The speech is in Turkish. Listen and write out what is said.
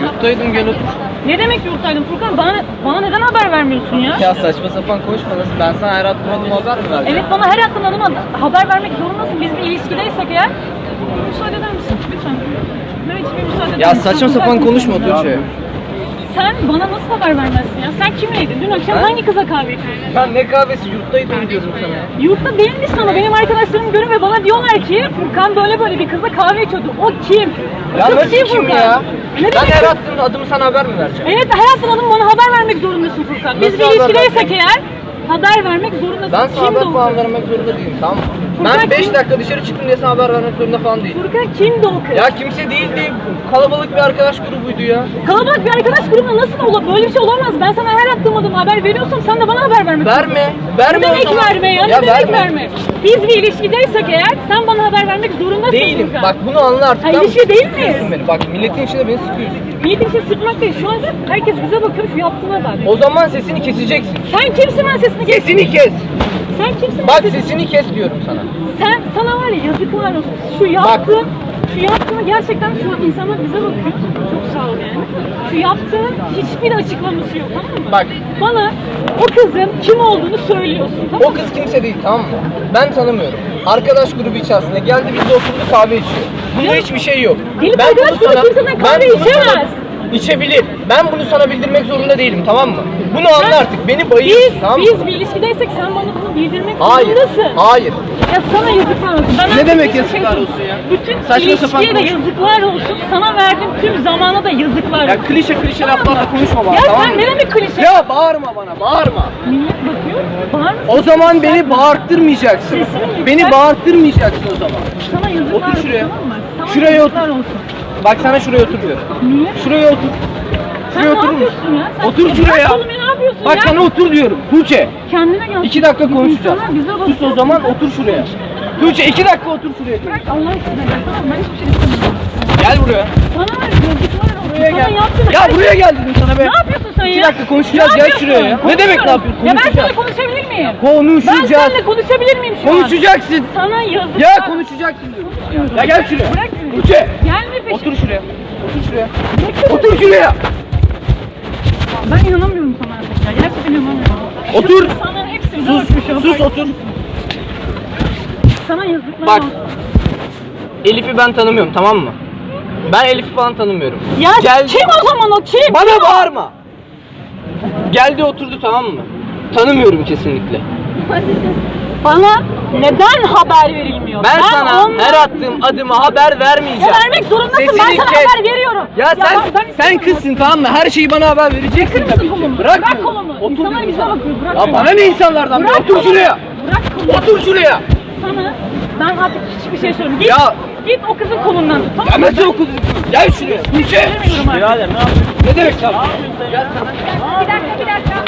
Yurttaydım gel otur. Ne demek yurttaydın Furkan? Bana, bana neden haber vermiyorsun ya? Ya saçma sapan konuşma. Nasıl? Ben sana her attığım adıma haber mi vereceğim? Evet bana her attığın adıma haber vermek zorundasın. Biz bir ilişkideysek eğer. Müsaade eder misin? Lütfen. Mehmetciğim müsaade eder Ya saçma sapan konuşma Tuğçe. Sen bana nasıl haber vermezsin ya? Sen kimleydin? Dün akşam Ben- hangi kıza kahve içiyordun? Ya ne kahvesi yurttaydım diyorum sana. Yurtta değil misin ama benim arkadaşlarım görüyor ve bana diyorlar ki Furkan böyle böyle bir kızla kahve içiyordu. O kim? Ya Kız nasıl kim Furkan? ya? Ne Ben demek? her attığım adımı sana haber mi vereceğim? Evet hayatın hanım bana haber vermek zorundasın Furkan. Biz Nasıl bir haber ilişkideysek vereceğim? eğer haber vermek zorundasın. Ben sana kim haber de o falan kız? vermek zorunda değilim tamam mı? Ben 5 kim? dakika dışarı çıktım diye sana haber vermek zorunda falan değilim. Furkan kimdi o kız? Ya kimse değildi. Kalabalık bir arkadaş grubuydu ya. Kalabalık bir arkadaş grubuna nasıl olur? Böyle bir şey olamaz. Ben sana her attığım adım haber veriyorsam sen de bana haber vermek Verme. Ne Verme o demek zaman. verme ya? Ne demek verme? Biz bir ilişkideysek eğer sen bana haber vermek zorundasın Değilim. Furkan. Bak bunu anla artık. Mı? ilişki değil miyiz? Sıkıyorsun Beni. Bak milletin içinde beni sıkıyorsun. Niyetim için sırtmak değil. Şu anda herkes bize bakıyor şu yaptığına bak. O zaman sesini keseceksin. Sen kimsin ben sesini kes. Sesini kes. Sen kimsin? Bak ben sesini- kes diyorum sana. Sen sana var ya yazıklar olsun. Şu yaptığın, şu yaptığını gerçekten şu an insanlar bize bakıyor. Çok sağ ol yani. Şu yaptığın hiçbir açıklaması yok tamam mı? Bak. Bana o kızın kim olduğunu söylüyorsun tamam O mı? kız kimse değil tamam mı? Ben tanımıyorum. Arkadaş grubu içerisinde geldi bizde oturdu kahve içiyor. Bunda hiçbir şey yok. Gelip Ben arkadaş grubu kimseden kahve bunu sana- içemez. İçebilir. Ben bunu sana bildirmek zorunda değilim tamam mı? Bunu anla artık. Beni bayıl. Biz, tamam mı? biz bir ilişkideysek sen bana bunu bildirmek Hayır. zorundasın. Hayır. Ya sana yazıklar olsun. Ben Ne artık demek hiçbir yazıklar şey- olsun ya? Bütün Saçma sapan ilişkiye de konuşma. yazıklar olsun. Sana verdiğim tüm zamana da yazıklar olsun. Ya klişe klişe Tamam laflarla konuşma bana Ya tamam sen mı? ne demek klişe? Ya bağırma bana bağırma. Millet bakıyor. Bağır mısın? O zaman beni bağırttırmayacaksın. Sesini yükselt. Beni bağırttırmayacaksın o zaman. Sana yazıklar Otur olsun, şuraya. Tamam mı? Sana Şuraya yazıklar otur. olsun. Bak sana şuraya otur diyorum. Niye? Şuraya otur. Sen Şuraya ne oturur musun? yapıyorsun ya? Sen Otur şuraya. kolumu, ne yapıyorsun Bak ya? sana otur diyorum. Tuğçe. Kendine gel. İki dakika konuşacağız. İnsanlar bize Sus o bakıyor. zaman otur şuraya. Tuğçe iki dakika otur şuraya. Bırak Allah aşkına gel. Tamam ben hiçbir şey istemiyorum. Gel buraya. Sana var ya olsun. Buraya Sana gel. yaptığın Ya buraya gel dedim sana be. Ne yapıyorsun sen ya? İki dakika konuşacağız, Ne gel yapıyorsun? şuraya ya. Ne demek ne yapıyorsun? Ya ben Konuşacağız. seninle konuşabilir miyim? Ben Konuşacağız. seninle konuşabilir miyim şu an? Konuşacaksın. Sana yazıklar. Ya konuşacaksın diyorum. Ya gel şuraya. Bırak beni. Tuğçe. Gelme. Otur şuraya. Otur şuraya. Otur şuraya. Ben inanamıyorum sana artık ya. Gerçekten inanamıyorum. Otur. Şu insanların hepsi bize Sus. an. Sus otur. Sana yazıklar Bak. olsun. Elif'i ben tanımıyorum tamam mı? Ben Elif'i falan tanımıyorum. Ya Gel- kim o zaman o kim? Bana bağırma. Geldi oturdu tamam mı? Tanımıyorum kesinlikle. Bana neden haber verilmiyor? Ben, sana ondan- her attığım adıma haber vermeyeceğim. Ya vermek zorundasın. ben Sesini sana kes. haber veriyorum. Ya sen bak, ben sen istemiyorum. kızsın tamam mı? Her şeyi bana haber vereceksin Bırakır tabii mısın ki. kolumu? Bırak, Bırak kolumu. Otur İnsanlar bize bakıyor, bırak Ya kolumu. bana ne insanlardan? be? Bırak Otur kolumu. şuraya. Bırak kolumu. Otur şuraya. Sana ben artık hiçbir şey söylemiyorum. Git, Ya- git o kızın kolundan tut. Tamam Ya mı? nasıl o kız? Gel şuraya. Tuğçe. Söylemiyorum artık. Ne demek ya? Bir dakika bir dakika.